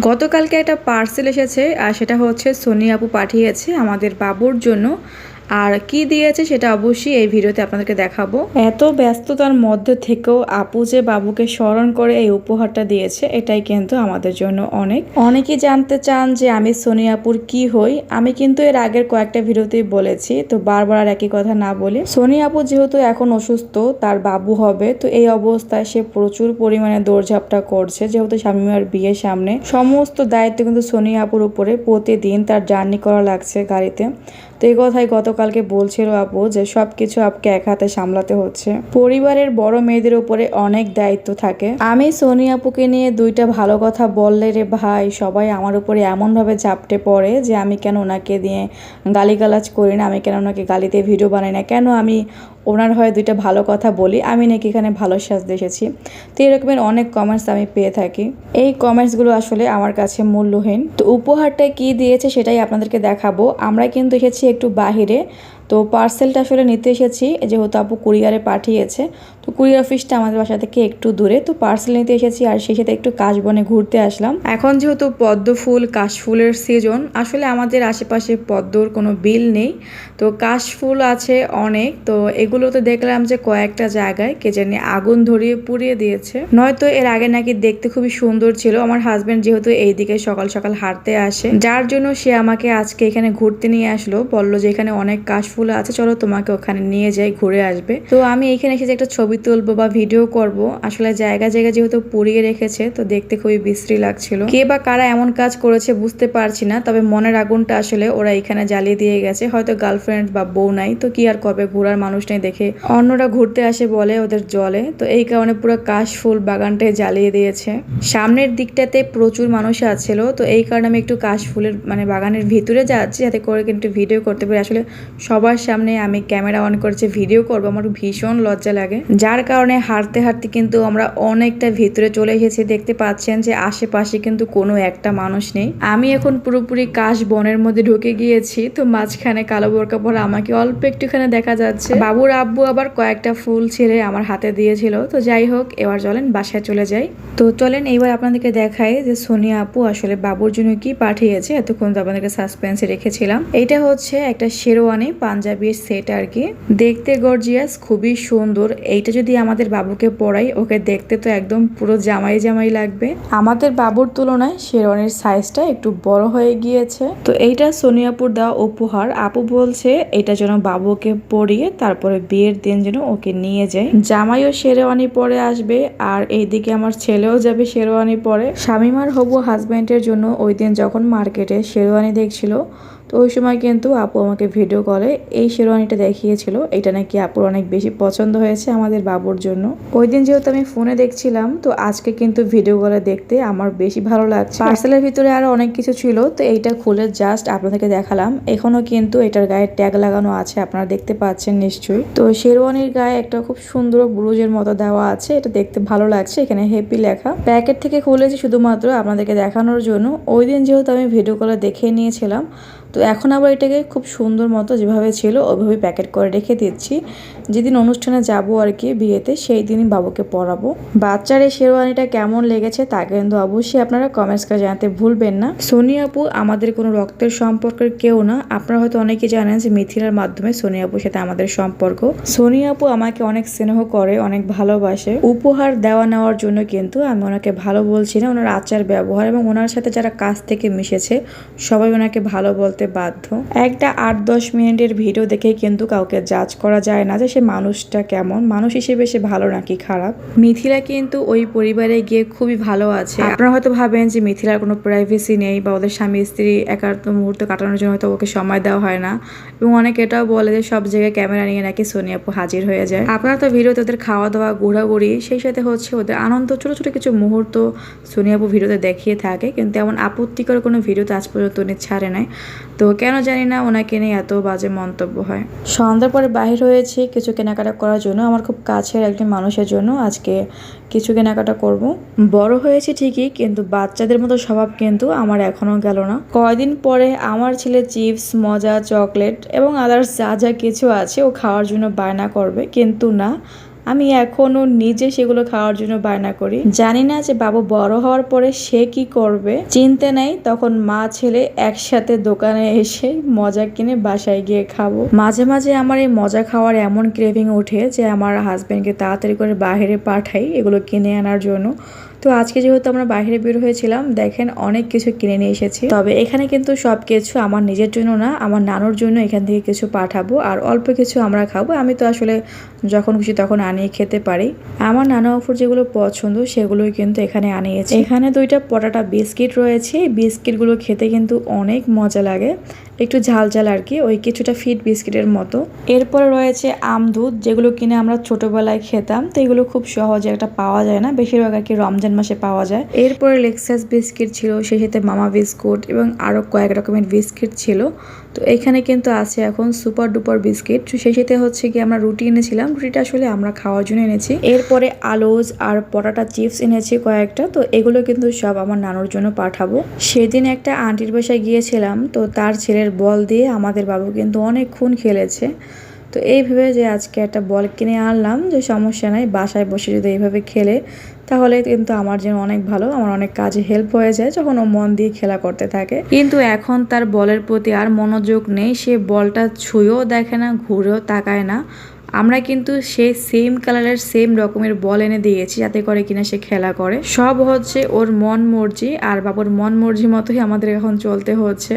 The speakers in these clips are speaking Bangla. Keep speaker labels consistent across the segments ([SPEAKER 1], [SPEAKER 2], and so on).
[SPEAKER 1] গতকালকে একটা পার্সেল এসেছে আর সেটা হচ্ছে সোনি আপু পাঠিয়েছে আমাদের বাবুর জন্য। আর কি দিয়েছে সেটা অবশ্যই এই ভিডিওতে আপনাদেরকে দেখাবো। এত ব্যস্ততার মধ্যে থেকেও আপু যে বাবুকে স্মরণ করে এই উপহারটা দিয়েছে, এটাই কিন্তু আমাদের জন্য অনেক। অনেকেই জানতে চান যে আমি সোনি আপুর কি হই? আমি কিন্তু এর আগের কয়েকটা ভিডিওতেই বলেছি, তো বারবার আর একই কথা না বলি। সোনি আপু যেহেতু এখন অসুস্থ, তার বাবু হবে, তো এই অবস্থায় সে প্রচুর পরিমাণে দৌড়ঝাপটা করছে, যেহেতু স্বামীমার বিয়ের সামনে। সমস্ত দায়িত্ব কিন্তু সোনি আপুর উপরে প্রতিদিন তার জার্নি করা লাগছে গাড়িতে। তো এই কথাই গতকালকে বলছিল আপু যে সব কিছু আপকে এক হাতে সামলাতে হচ্ছে। পরিবারের বড় মেয়েদের উপরে অনেক দায়িত্ব থাকে। আমি সোনি আপুকে নিয়ে দুইটা ভালো কথা বললে রে ভাই, সবাই আমার উপরে এমনভাবে ঝাপটে পড়ে যে আমি কেন ওনাকে দিয়ে গালিগালাজ করি না, আমি কেন ওনাকে গালিতে ভিডিও বানাই না, কেন আমি ওনার হয় দুইটা ভালো কথা বলি, আমি নাকি এখানে ভালো সাজতে এসেছি। তো এরকমের অনেক কমেন্টস আমি পেয়ে থাকি। এই কমেন্টসগুলো আসলে আমার কাছে মূল্যহীন। তো উপহারটা কি দিয়েছে সেটাই আপনাদেরকে দেখাবো। আমরা কিন্তু এসেছি একটু বাহিরে। তো পার্সেলটা আসলে নিতে এসেছি যেহেতু আপু কুরিয়ারে পাঠিয়েছে, তো কুরিয়ার অফিসটা আমাদের বাসা থেকে একটু দূরে, তো পার্সেল নিতে এসেছি আর সেই সাথে একটু কাশবনে ঘুরতে আসলাম। এখন যেহেতু পদ্ম ফুল কাশফুলের সিজন আসলে আমাদের আশেপাশে পদ্মর কোনো বিল নেই, তো কাশফুল আছে অনেক, তো এগুলোতে দেখলাম যে কয়েকটা জায়গায় কে জানি আগুন ধরিয়ে পুড়িয়ে দিয়েছে। নয়তো এর আগে নাকি দেখতে খুবই সুন্দর ছিল, আমার হাজব্যান্ড যেহেতু এইদিকে সকাল সকাল হাঁটতে আসে, যার জন্য সে আমাকে আজকে এখানে ঘুরতে নিয়ে আসলো, বলল যে এখানে অনেক কাশফুল আছে, চলো তোমাকে ওখানে নিয়ে যাই, ঘুরে আসবে। তো আমি এখানে এসে যে একটা ছবি তুলবো বা ভিডিও করব, আসলে জায়গা জায়গা যেহেতু পুড়িয়ে রেখেছে, তো দেখতে খুবই বিশ্রী লাগছিল। কে বা কারা এমন কাজ করেছে বুঝতে পারছি না, তবে মনের আগুনটা আসলে ওরা এখানে জ্বালিয়ে দিয়ে গেছে। হয়তো গার্লফ্রেন্ড বা বউ নাই, তো কি আর করবে? ঘোরার মানুষ নেই দেখে অন্যরা ঘুরতে আসে বলে ওদের জলে। তো এই কারণে পুরো কাশ ফুল বাগানটাই জ্বালিয়ে দিয়েছে। সামনের দিকটাতে প্রচুর মানুষ আসছিল তো এই কারণে আমি একটু কাশ ফুলের মানে বাগানের ভিতরে যাচ্ছি, যাতে করে কিন্তু ভিডিও করতে পারি। আসলে সবার সামনে আমি ক্যামেরা অন করেছি, ভিডিও করব, আমার ভীষণ লজ্জা লাগে। যার কারণে হাঁটতে হাঁটতে কিন্তু আমরা অনেকটা ভিতরে চলে এসেছি, দেখতে পাচ্ছেন যে আশেপাশে কিন্তু কোনো একটা মানুষ নেই। আমি এখন পুরোপুরি কাশ বনের মধ্যে ঢুকে গিয়েছি, তো মাঝখানে কালো বোরকা পরে আমাকে অল্প একটুখানি দেখা যাচ্ছে। বাবুর আব্বু আবার কয়েকটা ফুল ছেড়ে আমার হাতে দিয়েছিল, তো যাই হোক, এবার চলেন বাসায় চলে যাই। তো চলেন, এইবার আপনাদেরকে দেখাই যে সোনিয়া আপু আসলে বাবুর জন্য কি পাঠিয়েছে, এতক্ষণ তো আপনাদেরকে সাসপেন্সে রেখেছিলাম। এটা হচ্ছে একটা শেরওয়ানি পাঞ্জাবির সেট আর কি দেখতে গর্জিয়াস খুবই সুন্দর। এইটা যদি আমাদের বাবুকে পরাই ওকে দেখতে তো একদম পুরো জামাই জামাই লাগবে। আমাদের বাবুর তুলনায় শেরওয়ানির সাইজটা একটু বড় হয়ে গিয়েছে। তো এইটা সোনিয়াপুর দেওয়া উপহার। আপু বলছে, এটা যেন বাবুকে পরিয়ে তারপরে বিয়ের দিন যেন ওকে নিয়ে যায়। জামাইও শেরওয়ানি পরে আসবে, আর এইদিকে আমার ছেলেও যাবে শেরওয়ানি পরে। স্বামীমার হবু হাজব্যান্ডের জন্য ওই দিন যখন মার্কেটে শেরওয়ানি দেখছিল তো ওই সময় কিন্তু আপু আমাকে ভিডিও কলে এই শেরওয়ানিটা দেখিয়েছিল। এটা নাকি আপুর অনেক বেশি পছন্দ হয়েছে আমাদের বাবুর জন্য। ওই দিন যেহেতু আমি ফোনে দেখছিলাম, তো আজকে কিন্তু ভিডিও কলে দেখতে আমার বেশি ভালো লাগছে। পার্সেলের ভিতরে আরও অনেক কিছু ছিল, তো এইটা খুলে জাস্ট আপনাদেরকে দেখালাম। এখনও কিন্তু এটার গায়ে ট্যাগ লাগানো আছে, আপনারা দেখতে পাচ্ছেন নিশ্চয়ই। তো শেরওয়ানির গায়ে একটা খুব সুন্দর ব্রুজের মতো দেওয়া আছে, এটা দেখতে ভালো লাগছে। এখানে হেপি লেখা। প্যাকেট থেকে খুলেছি শুধুমাত্র আপনাদেরকে দেখানোর জন্য। ওই দিন যেহেতু আমি ভিডিও কলে দেখে নিয়েছিলাম তো এখন আবার এটাকে খুব সুন্দর মতো যেভাবে ছিল ওইভাবে প্যাকেট করে রেখে দিচ্ছি। যেদিন অনুষ্ঠানে যাব আর কি বিয়েতে, সেই দিনই বাবুকে পরাবো বাচ্চার এই শেরওয়ানিটা কেমন লেগেছে তা কিন্তু অবশ্যই আপনারা কমেন্টস করে জানাতে ভুলবেন না। সোনি আপু, আমাদের কোনো রক্তের সম্পর্কের কেউ না। আপনারা হয়তো অনেকে জানেন যে মিথিলার মাধ্যমে সোনি আপুর সাথে আমাদের সম্পর্ক। সোনি আপু আমাকে অনেক স্নেহ করে, অনেক ভালোবাসে। উপহার দেওয়া নেওয়ার জন্য কিন্তু আমি ওনাকে ভালো বলছি না। ওনার আচার ব্যবহার এবং ওনার সাথে যারা কাছ থেকে মিশেছে, সবাই ওনাকে ভালো বলতে বাধ্য। একটা আট দশ মিনিটের ভিডিও দেখে কিন্তু কাউকে জাজ করা যায় না যে সে মানুষটা কেমন। মানুষ হিসেবে সে ভালো নাকি খারাপ? মিথিলা কিন্তু ওই পরিবারে গিয়ে খুবই ভালো আছে। আপনারা হয়তো ভাবেন যে মিথিলার কোনো প্রাইভেসি নেই বা ওদের স্বামী, স্ত্রী একান্ত মুহূর্ত কাটানোর জন্য হয়তো ওকে সময় দেওয়া হয় না। এবং অনেকে এটাও বলে যে সব জায়গায় ক্যামেরা নিয়ে নাকি সোনি আপু হাজির হয়ে যায়। আপনারা তো ভিডিওতে ওদের খাওয়া দাওয়া ঘোরাঘুরি, সেই সাথে হচ্ছে ওদের আনন্দ, ছোট ছোট কিছু মুহূর্ত সোনি আপু ভিডিওতে দেখিয়ে থাকে। কিন্তু এমন আপত্তিকর কোনো ভিডিওতে আজ পর্যন্ত উনি ছাড়ে নাই। তো কেন জানি না, ওনাকে নিয়ে এত বাজে মন্তব্য হয়। সন্ধ্যার পরে বাহির হয়েছি কিছু কেনাকাটা করার জন্য। আমার খুব কাছের একজন মানুষের জন্য আজকে কিছু কেনাকাটা করব। বড় হয়েছে ঠিকই, কিন্তু বাচ্চাদের মতো স্বভাব কিন্তু আমার এখনও গেল না। কয়দিন পরে আমার ছেলে চিপস, মজা, চকলেট এবং আদার্স যা যা কিছু আছে ও খাওয়ার জন্য বায়না করবে। কিন্তু না আমি এখনও নিজে সেগুলো খাওয়ার জন্য বায়না করি। জানি না যে বাবু বড় হওয়ার পরে সে কি করবে। চিনতে নাই, তখন মা ছেলে একসাথে দোকানে এসে মজা কিনে বাসায় গিয়ে খাব। মাঝে মাঝে আমার এই মজা খাওয়ার এমন ক্রেভিং ওঠে যে আমার হাজব্যান্ডকে তাড়াতাড়ি করে বাইরে পাঠাই এগুলো কিনে আনার জন্য। তো আজকে যেহেতু আমরা বাইরে বের হয়েছিলাম, দেখেন অনেক কিছু কিনে নিয়ে এসেছি। তবে এখানে কিন্তু সব কিছু আমার নিজের জন্য না, আমার নানুর জন্য এখান থেকে কিছু পাঠাবো আর অল্প কিছু আমরা খাব। আমি তো আসলে যখন খুশি তখন আনিয়ে খেতে পারি। আমার নানা অফুর যেগুলো পছন্দ সেগুলোই কিন্তু এখানে আনিয়েছি। এখানে দুইটা পটাটা বিস্কিট রয়েছে। বিস্কিটগুলো খেতে কিন্তু অনেক মজা লাগে। একটু ঝাল ঝাল আর কি, ওই কিছুটা ফিট বিস্কিটের মতো। এরপরে রয়েছে আম দুধ যেগুলো কিনে আমরা ছোটবেলায় খেতাম। তো এগুলো খুব সহজে একটা পাওয়া যায় না। বেশিরভাগ আর কি রমজান মাসে পাওয়া যায়। এরপরে লেক্সাস বিস্কিট ছিল, সেই সাথে মামা বিস্কুট এবং আরও কয়েক রকমের বিস্কিট ছিল। তো এখানে কিন্তু আছে এখন সুপার ডুপার বিস্কিট সেই সাথে হচ্ছে কি আমরা রুটি এনেছিলাম। রুটিটা আসলে আমরা খাওয়ার জন্য এনেছি। এরপরে আলুজ আর পটাটা চিপস এনেছি কয়েকটা। তো এগুলো কিন্তু সব আমার নানুর জন্য পাঠাবো। সেদিন একটা আন্টির বাসায় গিয়েছিলাম। তো তার ছেলের বল দিয়ে আমাদের বাবু কিন্তু অনেকক্ষণ খেলেছে। তো এইভাবে যে আজকে একটা বল কিনে আনলাম যে সমস্যা নাই, বাসায় বসে যদি এইভাবে খেলে তাহলে কিন্তু আমার যেন অনেক ভালো, আমার অনেক কাজে হেল্প হয়ে যায় যখন ও মন দিয়ে খেলা করতে থাকে। কিন্তু এখন তার বলের প্রতি আর মনোযোগ নেই, সে বলটা ছুঁয়েও দেখে না, ঘুরেও তাকায় না। আমরা কিন্তু সে সেম কালারের সেম রকমের বল এনে দিয়েছি যাতে করে কিনা সে খেলা করে। সব হচ্ছে ওর মন মর্জি আর বাবুর মন মর্জি মতোই আমাদের এখন চলতে হচ্ছে।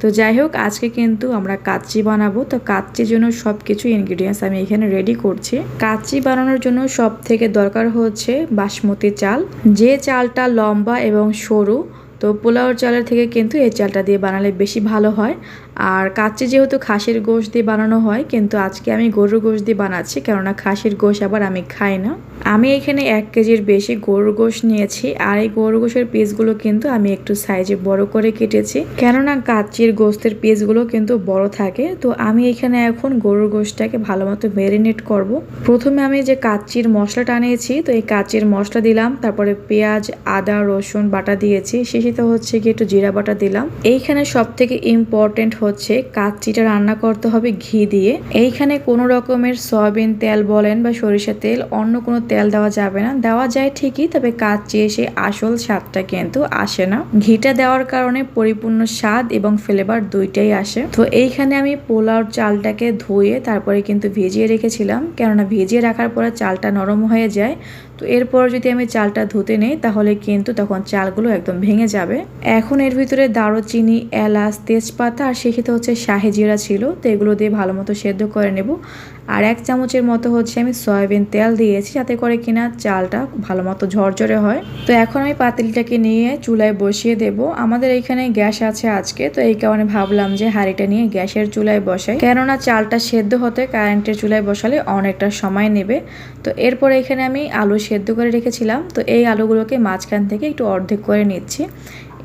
[SPEAKER 1] তো যাই হোক, আজকে কিন্তু আমরা কাচ্চি বানাবো। তো কাচ্চির জন্য সব কিছু ইনগ্রিডিয়েন্টস আমি এখানে রেডি করছি। কাচ্চি বানানোর জন্য সব থেকে দরকার হচ্ছে বাসমতি চাল। যে চালটা লম্বা এবং সরু, তো পোলাওর চালের থেকে কিন্তু এই চালটা দিয়ে বানালে বেশি ভালো হয়। আর কাচ্চি যেহেতু খাসির গোশ দিয়ে বানানো হয়, কিন্তু আজকে আমি গরুর গোশ দিয়ে বানাচ্ছি, কেননা খাসির গোশ আবার আমি খাই না। আমি এখানে এক কেজির বেশি গরুর গোশ নিয়েছি, আর এই গরুর গোশের পিসগুলো কিন্তু আমি একটু সাইজে বড় করে কেটেছি। কেননা কাচ্চির গোস্তের পিসগুলো কিন্তু বড় থাকে, তো আমি এখানে এখন গরুর গোশটাকে ভালো মতো ম্যারিনেট করব। প্রথমে আমি যে কাচ্চির মশলাটা নিয়েছি তো এই কাচ্চির মশলা দিলাম, তারপরে পেঁয়াজ, আদা, রসুন বাটা দিয়েছি শেষিতে হচ্ছে কি একটু জিরা বাটা দিলাম। এইখানে সব থেকে ইম্পর্টেন্ট হচ্ছে কাচ্চিটা রান্না করতে হবে ঘি দিয়ে। এইখানে কোনো রকমের সয়াবিন তেল বলেন বা সরিষা তেল, অন্য কোনো তেল দেওয়া যাবে না। দেওয়া যায় ঠিকই, তবে কাচ্চি এসে আসল স্বাদটা কিন্তু আসে না। ঘিটা দেওয়ার কারণে পরিপূর্ণ স্বাদ এবং ফ্লেভার দুইটাই আসে। তো এইখানে আমি পোলাও চালটাকে ধুয়ে তারপরে কিন্তু ভিজিয়ে রেখেছিলাম। কেননা ভিজিয়ে রাখার পরে চালটা নরম হয়ে যায়। তো এরপর যদি আমি চালটা ধুতে নেই, তাহলে কিন্তু তখন চালগুলো একদম ভেঙে যাবে। এখন এর ভিতরে দারুচিনি, এলাচ, তেজপাতা আর সেক্ষেত্রে হচ্ছে শাহেজিরা ছিল, তো এগুলো দিয়ে ভালো মতো সেদ্ধ করে নেব। আর এক চামচের মতো হচ্ছে আমি সয়াবিন তেল দিয়েছি, যাতে করে কিনা চালটা ভালো মতো ঝরঝরে হয়। তো এখন আমি পাতিলটাকে নিয়ে চুলায় বসিয়ে দেব। আমাদের এখানে গ্যাস আছে আজকে, তো এই কারণে ভাবলাম যে হাঁড়িটা নিয়ে গ্যাসের চুলায় বসাই। কেননা চালটা সেদ্ধ হতে কারেন্টের চুলায় বসালে অনেকটা সময় নেবে। তো এরপর এখানে আমি আলু সেদ্ধ করে রেখেছিলাম। তো এই আলুগুলোকে মাঝখান থেকে একটু অর্ধেক করে নিচ্ছি।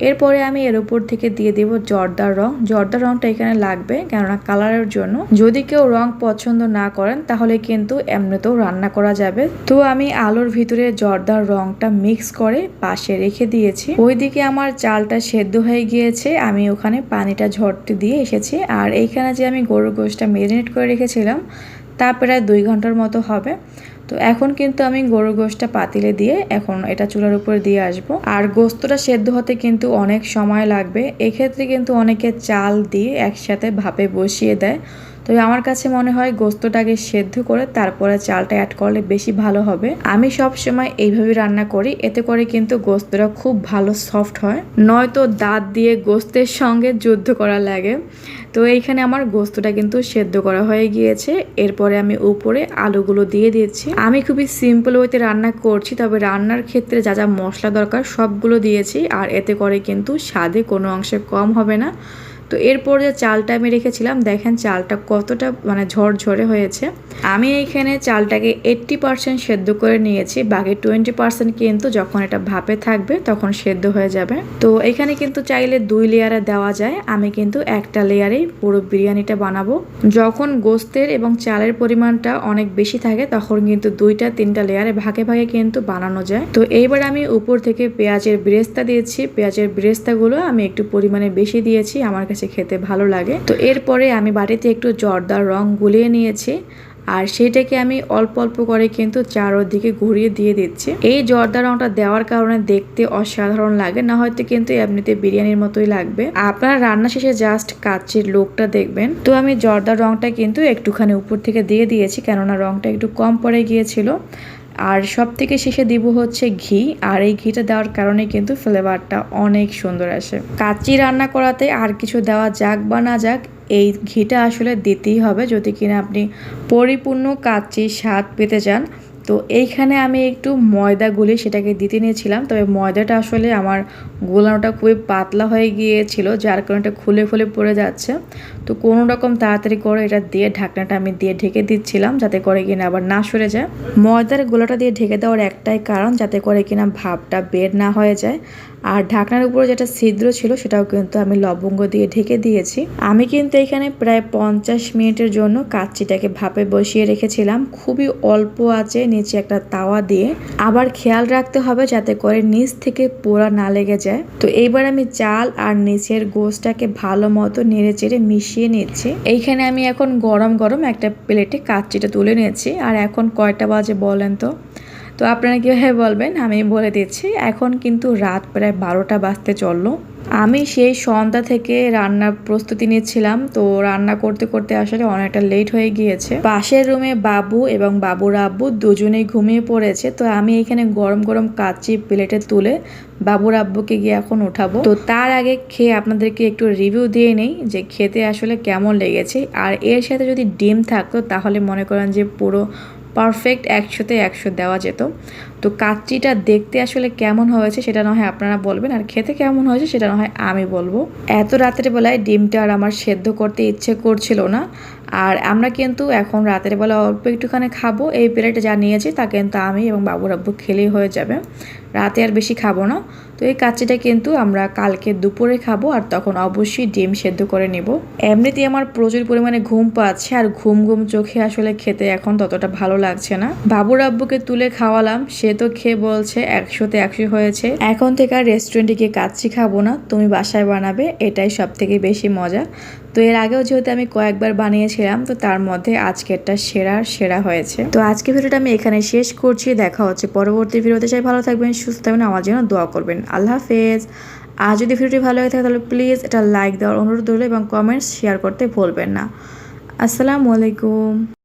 [SPEAKER 1] এরপরে আমি এর উপর থেকে দিয়ে দেব জর্দার রং। জর্দার রংটা এখানে লাগবে, কেননা কালারের জন্য। যদি কেউ রং পছন্দ না করেন, তাহলে কিন্তু এমনিতেও রান্না করা যাবে। তো আমি আলুর ভিতরে জর্দার রংটা মিক্স করে পাশে রেখে দিয়েছি। ওইদিকে আমার চালটা সেদ্ধ হয়ে গিয়েছে। আমি ওখানে পানিটা ঝরতে দিয়ে এসেছি। আর এইখানে যে আমি গরুর গোশটা মেরিনেট করে রেখেছিলাম, তা প্রায় দুই ঘণ্টার মতো হবে। তো এখন কিন্তু আমি গরুর গোশটা পাতিলে দিয়ে এখন এটা চুলার উপরে দিয়ে আসব। আর গোস্তটা সেদ্ধ হতে কিন্তু অনেক সময় লাগবে। এক্ষেত্রে কিন্তু অনেকে চাল দিয়ে একসাথে ভাপে বসিয়ে দেয়। তবে আমার কাছে মনে হয় গোস্তটাকে সেদ্ধ করে তারপরে চালটা অ্যাড করলে বেশি ভালো হবে। আমি সব সময় এইভাবে রান্না করি, এতে করে কিন্তু গোস্তটা খুব ভালো সফট হয়। নয়তো দাঁত দিয়ে গোস্তের সঙ্গে যুদ্ধ করা লাগে। তো এইখানে আমার গোস্তটা কিন্তু সেদ্ধ করা হয়ে গিয়েছে। এরপরে আমি উপরে আলুগুলো দিয়ে দিয়েছি আমি খুবই সিম্পল ওয়েতে রান্না করছি, তবে রান্নার ক্ষেত্রে যা যা মশলা দরকার সবগুলো দিয়েছি। আর এতে করে কিন্তু স্বাদে কোনো অংশে কম হবে না। তো এরপর যে চালটা আমি রেখেছিলাম, দেখেন চালটা কতটা মানে ঝরঝরে হয়েছে। আমি এইখানে চালটাকে এইট্টি পার্সেন্ট সেদ্ধ করে নিয়েছি, বাকি টোয়েন্টি পার্সেন্ট কিন্তু যখন এটা ভাপে থাকবে তখন সেদ্ধ হয়ে যাবে। তো এখানে কিন্তু চাইলে দুই লেয়ারে দেওয়া যায়, আমি কিন্তু একটা লেয়ারেই পুরো বিরিয়ানিটা বানাবো। যখন গোস্তের এবং চালের পরিমাণটা অনেক বেশি থাকে, তখন কিন্তু দুইটা, তিনটা লেয়ারে ভাগে ভাগে কিন্তু বানানো যায়। তো এইবার আমি উপর থেকে পেঁয়াজের ব্রেস্তা দিয়েছি, পেঁয়াজের ব্রেস্তাগুলো আমি একটু পরিমাণে বেশি দিয়েছি, আমার কাছে খেতে, ভালো লাগে। তো এরপরে আমি বাড়িতে একটু জর্দার রং গুলিয়ে নিয়েছি আর সেটাকে আমি অল্প অল্প করে কিন্তু চারোদিকে ঘুরিয়ে দিয়ে দিচ্ছি। এই জর্দা রংটা দেওয়ার কারণে দেখতে অসাধারণ লাগে, না হয়তো কিন্তু এমনিতে বিরিয়ানির মতোই লাগবে। আপনারা রান্না শেষে জাস্ট কাচ্চির লোকটা দেখবেন। তো আমি জর্দা রংটা কিন্তু একটুখানি উপর থেকে দিয়ে দিয়েছি, কেননা রংটা একটু কম পড়ে গিয়েছিল। আর সব থেকে শেষে দিব হচ্ছে ঘি, আর এই ঘিটা দেওয়ার কারণে কিন্তু ফ্লেভারটা অনেক সুন্দর আসে। কাচ্চি রান্না করাতে আর কিছু দেওয়া যাক বা না যাক, এই ঘিটা আসলে দিতেই হবে। যদি কিনা আপনি পরিপূর্ণ কাচ্চির স্বাদ পেতে চান, তো এইখানে আমি একটু ময়দা গুলি সেটাকে দিতে নিয়েছিলাম। তবে ময়দাটা আসলে আমার গোলানোটা খুবই পাতলা হয়ে গিয়েছিল, যার কারণে এটা খুলে খুলে পড়ে যাচ্ছে। তো কোনো রকম তাড়াতাড়ি করে এটা দিয়ে ঢাকনাটা আমি দিয়ে ঢেকে দিচ্ছিলাম যাতে করে কিনা আবার না সরে যায়। ময়দার গোলাটা দিয়ে ঢেকে দেওয়ার একটাই কারণ যাতে করে কিনা ভাবটা বের না হয়ে যায়। আর ঢাকনার উপরে যেটা ছিদ্র ছিল সেটাও কিন্তু আমি লবঙ্গ দিয়ে ঢেকে দিয়েছি। আমি কিন্তু এখানে প্রায় পঞ্চাশ মিনিটের জন্য কাচ্চিটাকে ভাপে বসিয়ে রেখেছিলাম। খুবই অল্প আছে নিচে একটা তাওয়া দিয়ে। আবার খেয়াল রাখতে হবে যাতে করে নিচ থেকে পোড়া না লেগে যায়। তো এইবার আমি চাল আর নিচের গোসটাকে ভালো মতো নেড়ে চেড়ে মিশিয়ে নিচ্ছি। এইখানে আমি এখন গরম গরম একটা প্লেটে কাচ্চিটা তুলে নিয়েছি। আর এখন কয়টা বাজে বলেন তো? তো আপনারা কীভাবে বলবেন, আমি বলে দিচ্ছি, এখন কিন্তু রাত প্রায় বারোটা বাজতে চলল। আমি সেই সন্ধ্যা থেকে রান্নার প্রস্তুতি নিচ্ছিলাম, তো রান্না করতে করতে আসলে অনেকটা লেট হয়ে গিয়েছে। পাশের রুমে বাবু এবং বাবুর আব্বু দুজনেই ঘুমিয়ে পড়েছে, তো আমি এখানে গরম গরম কাচ্চি প্লেটে তুলে বাবুর আব্বুকে গিয়ে এখন উঠাবো। তো তার আগে খেয়ে আপনাদেরকে একটু রিভিউ দিয়ে নেই যে খেতে আসলে কেমন লেগেছে, আর এর সাথে যদি ডিম থাকতো তাহলে মনে করেন যে পুরো পারফেক্ট একশোতে একশো দেওয়া যেত। তো কাচ্চিটা দেখতে আসলে কেমন হয়েছে সেটা না হয় আপনারা বলবেন, আর খেতে কেমন হয়েছে সেটা না হয় আমি বলব। এত রাতের বেলায় ডিমটা আর আমার সেদ্ধ করতে ইচ্ছে করছিল না, আর আমরা কিন্তু এখন রাতের বেলা অল্প একটুখানি খাব, এই প্লেটে যা নিয়েছি তা কিন্তু আমি এবং বাবুর আব্বু খেলেই হয়ে যাবে। রাতে আর বেশি খাব না। তো এই কাচ্চিটা কিন্তু আমরা কালকে দুপুরে খাব আর তখন অবশ্যই ডিম সেদ্ধ করে নেব। এমনিতেই আমার প্রচুর পরিমাণে ঘুম পাচ্ছে আর ঘুম ঘুম চোখে আসলে খেতে এখন ততটা ভালো লাগছে না। বাবুর আব্বুকে তুলে খাওয়ালাম, সে তো খেয়ে বলছে একশোতে একশো হয়েছে। এখন থেকে আর রেস্টুরেন্টে গিয়ে কাচ্ছি খাব না, তুমি বাসায় বানাবে, এটাই সব থেকে বেশি মজা। তো এর আগেও যেহেতু আমি কয়েকবার বানিয়েছিলাম, তো তার মধ্যে আজকেরটা সেরার সেরা হয়েছে। তো আজকে ভিডিওটা আমি এখানে শেষ করছি, দেখা হচ্ছে পরবর্তী ভিডিওতে। চাই ভালো থাকবেন, সুস্থ থাকবেন, আমার জন্য দোয়া করবেন। আল্লাহ হাফেজ। আর যদি ভিডিওটি ভালো হয়ে থাকে, তাহলে প্লিজ এটা লাইক দেওয়ার অনুরোধ রইল এবং কমেন্টস শেয়ার করতে ভুলবেন না। আসসালামু আলাইকুম।